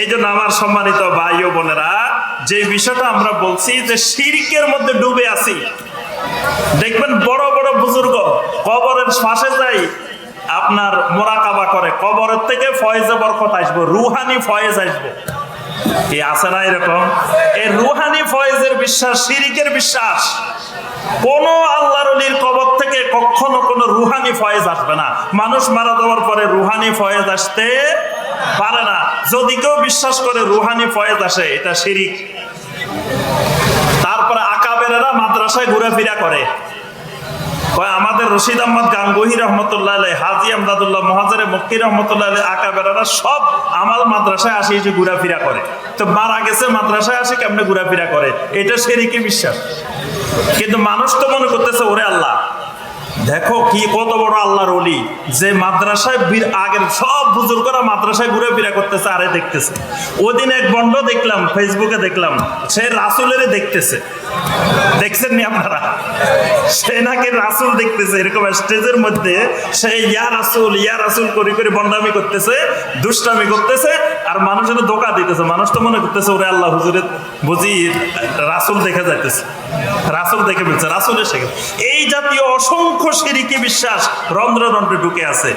এই জন্য আমার সম্মানিত ভাই ও বোনেরা, যে বিষয়টা আমরা বলছি যে শিরকের মধ্যে ডুবে আছি। দেখবেন বড় বড় বুজুর্গ কবরের পাশে যাই আপনার মোরাকাবা করে, কবরের থেকে ফয়েজে বরকত আসব, রুহানি ফয়েজ আসব। কি আছে না এরকম? এই রুহানি ফয়েজের বিশ্বাস, শিরিকের বিশ্বাস। কোন আল্লাহর কবর থেকে কখনো কোনো রুহানি ফয়েজ আসবে না। মানুষ মারা যাওয়ার পরে রুহানি ফয়েজ আসতে পারে না। যদি কেউ বিশ্বাস করে রুহানি ফয়েজ আসে, এটা শিরিক। তারপরে আকাবেরেরা মাদ্রাসায় ঘুরেফেরা করে। আমাদের রশিদ আহমদ গাঙ্গুহি রহমতুল্লাহ হাজি আমদাদুল্লাহ মহাজারে মক্কি রহমতুল্লাহ আকাবেরারা সব আমার মাদ্রাসায় আসি যে ঘুরাফেরা করে। তো মারা গেছে, মাদ্রাসায় আসে, কেমনে ঘুরাফেরা করে? এটা সেরিকে বিশ্বাস। কিন্তু মানুষ তো মনে করতেছে, ওরে আল্লাহ দেখো কি কত বড় আল্লাহর অলি যে মাদ্রাসায় আগের সব বুজুর্গরা মাদ্রাসায় ঘুরে ফিরা করতেছে, আরে দেখতেছে। ওদিন এক বন্ড দেখলাম, ফেসবুকে দেখলাম, সে রাসুলের দেখতেছে। দেখছেন আপনারা? সে নাকি রাসুল দেখতেছে, এরকম স্টেজের মধ্যে সে ইয়া রাসুল ইয়া রাসুল করে করে বন্ডামি করতেছে, দুষ্টামি করতেছে, আর মানুষের ধোকা দিতেছে। মানুষ তো মনে করতেছে, ওরে আল্লাহ, হুজুরের বুঝি রাসুল দেখা যাইতেছে। রাসুল দেখে ফেলছে রাসুল এসে এই জাতীয় অসংখ্য সিরিকি বিশ্বাস রন্ধ্রদণ্ডে রন্ধ্রে ঢুকে আছে।